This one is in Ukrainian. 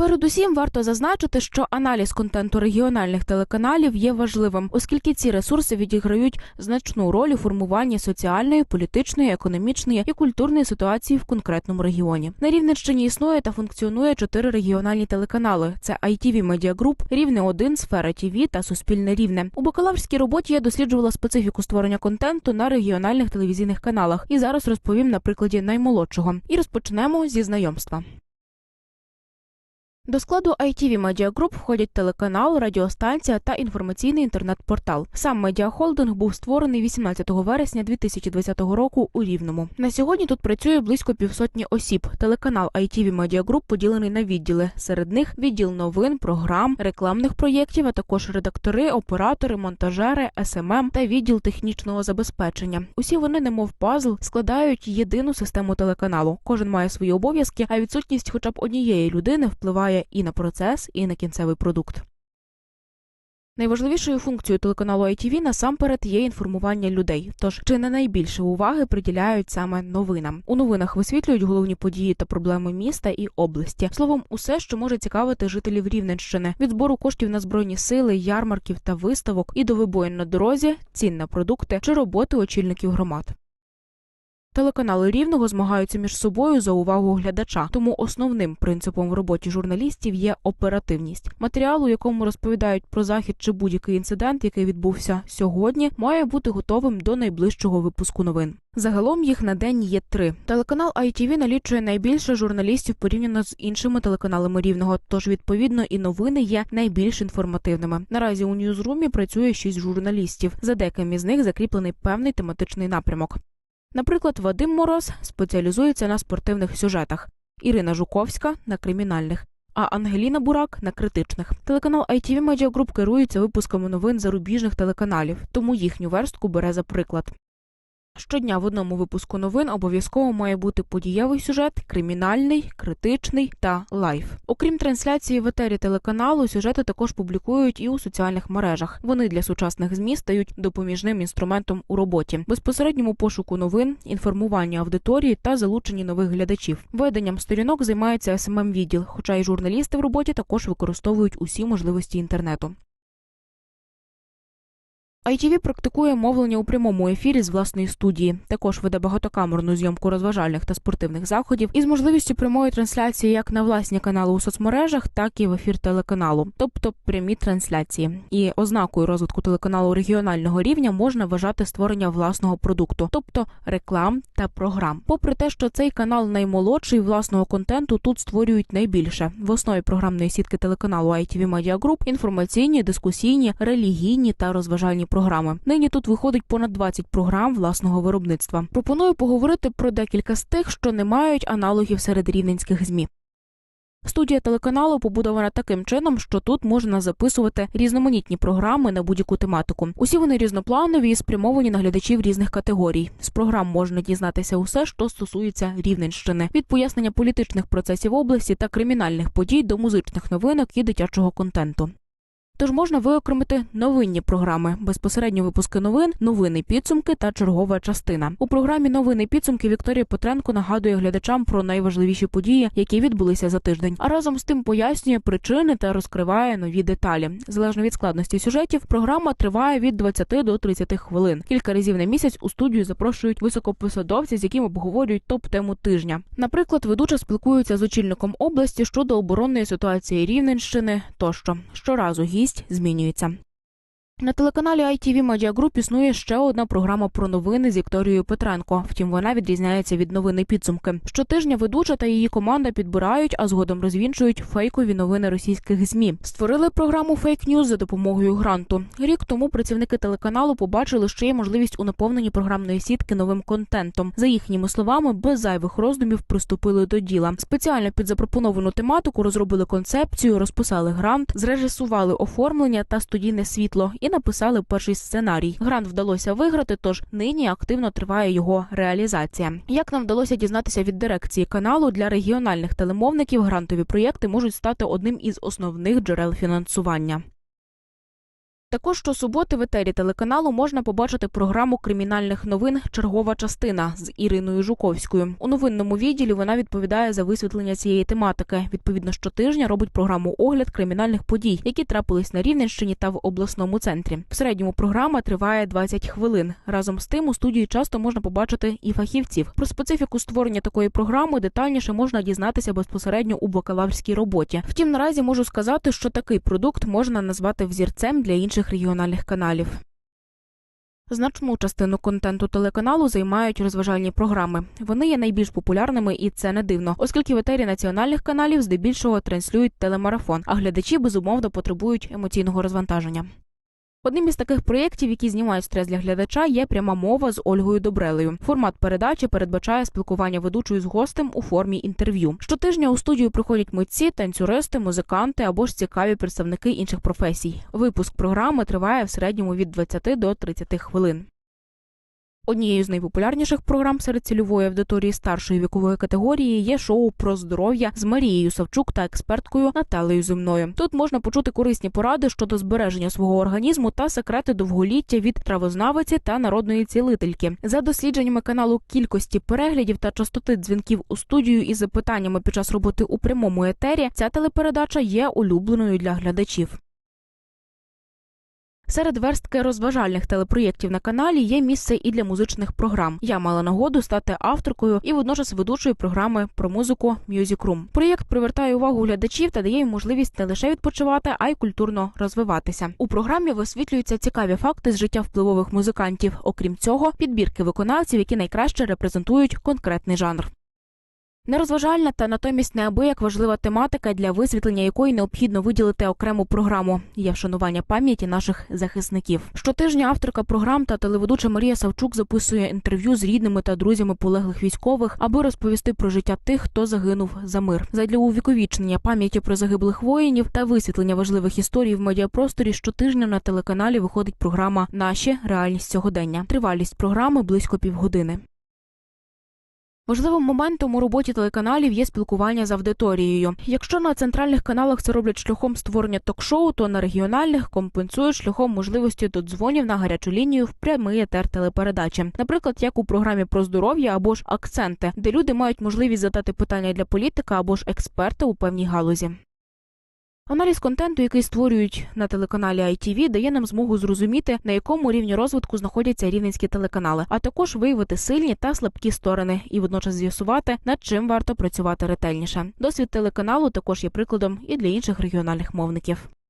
Передусім варто зазначити, що аналіз контенту регіональних телеканалів є важливим, оскільки ці ресурси відіграють значну роль у формуванні соціальної, політичної, економічної і культурної ситуації в конкретному регіоні. На Рівненщині існує та функціонує чотири регіональні телеканали: це ITV Media Group, Рівне 1 Сфера ТІВІ та Суспільне Рівне. У бакалаврській роботі я досліджувала специфіку створення контенту на регіональних телевізійних каналах. І зараз розповім на прикладі наймолодшого. І розпочнемо зі знайомства. До складу ITV Media Group входять телеканал, радіостанція та інформаційний інтернет-портал. Сам медіахолдинг був створений 18 вересня 2020 року у Рівному. На сьогодні тут працює близько півсотні осіб. Телеканал ITV Media Group поділений на відділи. Серед них відділ новин, програм, рекламних проєктів, а також редактори, оператори, монтажери, СММ та відділ технічного забезпечення. Усі вони, немов пазл, складають єдину систему телеканалу. Кожен має свої обов'язки, а відсутність хоча б однієї людини впливає і на процес, і на кінцевий продукт. Найважливішою функцією телеканалу ITV насамперед є інформування людей. Тож чи не найбільше уваги приділяють саме новинам. У новинах висвітлюють головні події та проблеми міста і області. Словом, усе, що може цікавити жителів Рівненщини від збору коштів на збройні сили, ярмарків та виставок і до вибоїн на дорозі, цін на продукти чи роботи очільників громад. Телеканали рівного змагаються між собою за увагу глядача, тому основним принципом в роботі журналістів є оперативність. Матеріал, у якому розповідають про захід чи будь-який інцидент, який відбувся сьогодні, має бути готовим до найближчого випуску новин. Загалом їх на день є три. Телеканал ITV налічує найбільше журналістів порівняно з іншими телеканалами рівного. Тож відповідно і новини є найбільш інформативними. Наразі у Ньюзрумі працює шість журналістів. За деяким із них закріплений певний тематичний напрямок. Наприклад, Вадим Мороз спеціалізується на спортивних сюжетах, Ірина Жуковська на кримінальних, а Ангеліна Бурак на критичних. Телеканал ITV Media Group керується випусками новин зарубіжних телеканалів, тому їхню верстку бере за приклад. Щодня в одному випуску новин обов'язково має бути подієвий сюжет, кримінальний, критичний та лайф. Окрім трансляції в етері телеканалу, сюжети також публікують і у соціальних мережах. Вони для сучасних змі стають допоміжним інструментом у роботі, безпосередньому пошуку новин, інформування аудиторії та залученні нових глядачів. Веденням сторінок займається СММ відділ, хоча й журналісти в роботі також використовують усі можливості інтернету. ITV практикує мовлення у прямому ефірі з власної студії. Також веде багатокамерну зйомку розважальних та спортивних заходів із можливістю прямої трансляції як на власні канали у соцмережах, так і в ефір телеканалу, тобто прямі трансляції. І ознакою розвитку телеканалу регіонального рівня можна вважати створення власного продукту, тобто реклам та програм. Попри те, що цей канал наймолодший, власного контенту тут створюють найбільше. В основі програмної сітки телеканалу ITV Media Group інформаційні, дискусійні, релігійні та розважальні програми. Нині тут виходить понад 20 програм власного виробництва. Пропоную поговорити про декілька з тих, що не мають аналогів серед рівненських змі. Студія телеканалу побудована таким чином, що тут можна записувати різноманітні програми на будь-яку тематику. Усі вони різнопланові і спрямовані на глядачів різних категорій. З програм можна дізнатися усе, що стосується рівненщини, від пояснення політичних процесів області та кримінальних подій до музичних новинок і дитячого контенту. Тож можна виокремити новинні програми, безпосередньо випуски новин, новини підсумки та чергова частина. У програмі Новини підсумки Вікторія Петренко нагадує глядачам про найважливіші події, які відбулися за тиждень. А разом з тим пояснює причини та розкриває нові деталі. Залежно від складності сюжетів, програма триває від 20 до 30 хвилин. Кілька разів на місяць у студію запрошують високопосадовців, з якими обговорюють топ-тему тижня. Наприклад, ведуча спілкується з очільником області щодо оборонної ситуації Рівненщини тощо. Щоразу гість змінюється. На телеканалі ITV Media Group існує ще одна програма про новини з Вікторією Петренко. Втім, вона відрізняється від новини підсумки. Щотижня ведуча та її команда підбирають, а згодом розвінчують фейкові новини російських змі. Створили програму Fake News за допомогою гранту. Рік тому працівники телеканалу побачили, що є можливість у наповненні програмної сітки новим контентом. За їхніми словами, без зайвих роздумів приступили до діла. Спеціально під запропоновану тематику розробили концепцію, розписали грант, зрежисували оформлення та студійне світло і написали перший сценарій. Грант вдалося виграти, тож нині активно триває його реалізація. Як нам вдалося дізнатися від дирекції каналу для регіональних телемовників, грантові проєкти можуть стати одним із основних джерел фінансування. Також щосуботи в етері телеканалу можна побачити програму кримінальних новин Чергова частина з Іриною Жуковською. У новинному відділі вона відповідає за висвітлення цієї тематики. Відповідно, щотижня робить програму огляд кримінальних подій, які трапились на Рівненщині та в обласному центрі. В середньому програма триває 20 хвилин. Разом з тим у студії часто можна побачити і фахівців. Про специфіку створення такої програми детальніше можна дізнатися безпосередньо у бакалаврській роботі. Втім, наразі можу сказати, що такий продукт можна назвати взірцем для інших регіональних каналів. Значну частину контенту телеканалу займають розважальні програми. Вони є найбільш популярними, і це не дивно, оскільки в етері національних каналів здебільшого транслюють телемарафон, а глядачі безумовно потребують емоційного розвантаження. Одним із таких проєктів, які знімають стрес для глядача, є пряма мова з Ольгою Добрелею. Формат передачі передбачає спілкування ведучої з гостем у формі інтерв'ю. Щотижня у студію приходять митці, танцюристи, музиканти або ж цікаві представники інших професій. Випуск програми триває в середньому від 20 до 30 хвилин. Однією з найпопулярніших програм серед цільової аудиторії старшої вікової категорії є шоу про здоров'я з Марією Савчук та експерткою Наталею Земною. Тут можна почути корисні поради щодо збереження свого організму та секрети довголіття від травознавиці та народної цілительки. За дослідженнями каналу кількості переглядів та частоти дзвінків у студію із запитаннями під час роботи у прямому етері. Ця телепередача є улюбленою для глядачів. Серед верстки розважальних телепроєктів на каналі є місце і для музичних програм. Я мала нагоду стати авторкою і водночас ведучою програми про музику Music Room. Проєкт привертає увагу глядачів та дає їм можливість не лише відпочивати, а й культурно розвиватися. У програмі висвітлюються цікаві факти з життя впливових музикантів. Окрім цього, підбірки виконавців, які найкраще репрезентують конкретний жанр. Нерозважальна та натомість неабияк важлива тематика, для висвітлення якої необхідно виділити окрему програму є вшанування пам'яті наших захисників. Щотижня авторка програм та телеведуча Марія Савчук записує інтерв'ю з рідними та друзями полеглих військових, аби розповісти про життя тих, хто загинув за мир. Задля увіковічнення пам'яті про загиблих воїнів та висвітлення важливих історій в медіапросторі щотижня на телеканалі виходить програма Наші реальність сьогодення. Тривалість програми близько півгодини. Важливим моментом у роботі телеканалів є спілкування з аудиторією. Якщо на центральних каналах це роблять шляхом створення ток-шоу, то на регіональних компенсують шляхом можливості додзвонів на гарячу лінію в прямий етер телепередачі. Наприклад, як у програмі про здоров'я або ж акценти, де люди мають можливість задати питання для політика або ж експерта у певній галузі. Аналіз контенту, який створюють на телеканалі ITV, дає нам змогу зрозуміти, на якому рівні розвитку знаходяться рівненські телеканали, а також виявити сильні та слабкі сторони і водночас з'ясувати, над чим варто працювати ретельніше. Досвід телеканалу також є прикладом і для інших регіональних мовників.